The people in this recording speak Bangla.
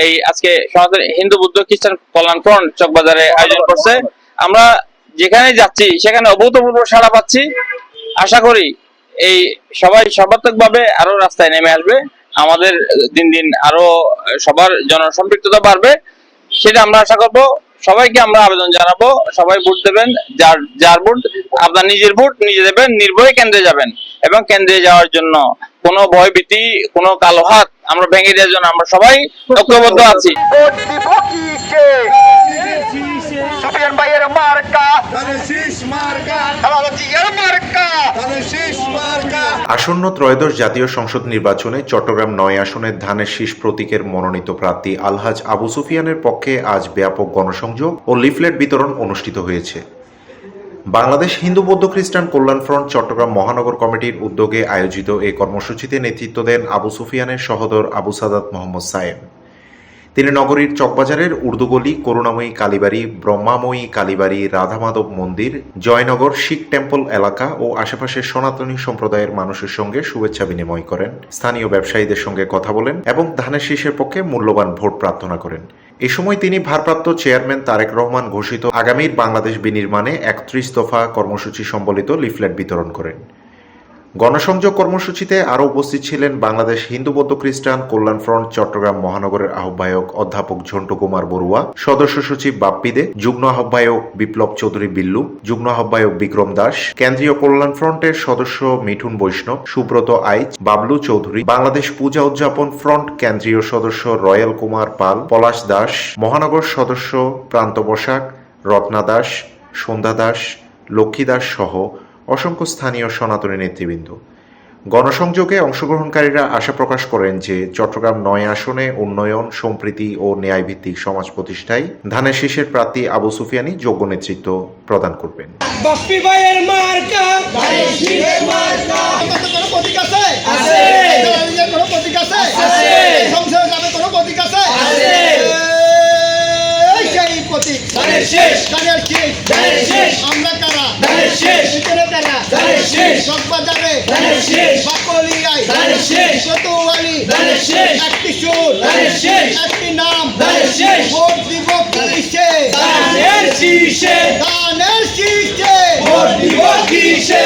এই আজকে সনাতন হিন্দু, বুদ্ধ, খ্রিস্টান কল্যাণ ফ্রন্ট চকবাজারে আয়োজন করছে। আমরা যেখানে যাচ্ছি, সেখানে অভূতপূর্ব সাড়া পাচ্ছি। আশা করি এই সবাই সর্বাত্মক ভাবে আরও রাস্তায় নেমে আসবে। আমাদের দিন দিন আরও সবার জনসম্পৃক্ততা বাড়বে। সেটা আমরা আশা করব। সবাইকে আমরা আবেদন জানাব। সবাই ভোট দেবেন। যার যার ভোট, আপনার নিজের ভোট, নিজে দেবেন, নির্ভয়ে কেন্দ্রে যাবেন এবং কেন্দ্রে যাওয়ার জন্য কোনো ভয়ভীতি কোনো কালো হাত আমরা ভেঙে দেওয়ার জন্য আমরা সবাই ঐক্যবদ্ধ আছি। সুফিয়ান ভাইয়ের মার্কা। আসন্ন ত্রয়োদশ জাতীয় সংসদ নির্বাচনে চট্টগ্রাম নয় আসনের ধানের শীষ প্রতীকের মনোনীত প্রার্থী আলহাজ আবু সুফিয়ানের পক্ষে আজ ব্যাপক গণসংযোগ ও লিফলেট বিতরণ অনুষ্ঠিত হয়েছে। বাংলাদেশ হিন্দু বৌদ্ধ খ্রিস্টান কল্যাণ ফ্রন্ট চট্টগ্রাম মহানগর কমিটির উদ্যোগে আয়োজিত এই কর্মসূচিতে নেতৃত্ব দেন আবু সুফিয়ানের সহদর আবু সাদাত মোহাম্মদ সায়েম। তিনি নগরীর চকবাজারের উর্দুগলি, করুণাময়ী কালীবাড়ি, ব্রহ্মাময়ী কালীবাড়ি, রাধামাধব মন্দির, জয়নগর শিখ টেম্পল এলাকা ও আশেপাশের সনাতনী সম্প্রদায়ের মানুষের সঙ্গে শুভেচ্ছা বিনিময় করেন। স্থানীয় ব্যবসায়ীদের সঙ্গে কথা বলেন এবং ধানের শীষের পক্ষে মূল্যবান ভোট প্রার্থনা করেন। এ সময় তিনি ভারপ্রাপ্ত চেয়ারম্যান তারেক রহমান ঘোষিত আগামীর বাংলাদেশ বিনির্মাণে একত্রিশ দফা কর্মসূচি সম্বলিত লিফলেট বিতরণ করেন। গণসংযোগ কর্মসূচিতে আরও উপস্থিত ছিলেন বাংলাদেশ হিন্দু বৌদ্ধ খ্রিস্টান কল্যাণ ফ্রন্ট চট্টগ্রাম মহানগরের আহ্বায়ক অধ্যাপক ঝন্টু কুমার বড়ুয়া, সদস্য সচিব বাপ্পি দে যুগ্ম আহ্বায়ক বিপ্লব চৌধুরী বিল্লু, যুগ্ম আহ্বায়ক বিক্রম দাস, কেন্দ্রীয় কল্যাণ ফ্রন্টের সদস্য মিঠুন বৈষ্ণব, সুব্রত আইচ, বাবলু চৌধুরী, বাংলাদেশ পূজা উদযাপন ফ্রন্ট কেন্দ্রীয় সদস্য রয়্যাল কুমার পাল, পলাশ দাস, মহানগর সদস্য প্রান্ত বসাক, রত্না দাস, সন্ধ্যা দাস, লক্ষ্মী দাস সহ অসংখ্য স্থানীয় সনাতনী নেতৃবৃন্দ। গণসংযোগে অংশগ্রহণকারীরা আশা প্রকাশ করেন যে চট্টগ্রাম নয় আসনে উন্নয়ন সম্প্রীতি ও ন্যায়ভিত্তিক সমাজ প্রতিষ্ঠায় ধানের শীষের প্রার্থী আবু সুফিয়ানি যোগ্য নেতৃত্ব প্রদান করবেন বাপ্পি ভাইয়ের মার্কা কোনো প্রতীক আছে আছে। জালালিয়ার কোনো প্রতীক আছে আছে। সংসদে যাবে কোনো প্রতীক আছে আছে। এই সেই প্রতীক ধানের শেষ ধানের শীষ। আমরা কারা ধানের শীষ ভিতরে তারা ধানের শীষ। চকবাজারে ধানের শীষ। বাকলিয়ায় ধানের শীষ। চতুয়ালি ধানের শীষ। একটি সুর ধানের শীষ। একটি নাম ধানের শীষ। ভোট দিব কিসে ধানের শীষে ধানের শীষে ভোট দিব কিসে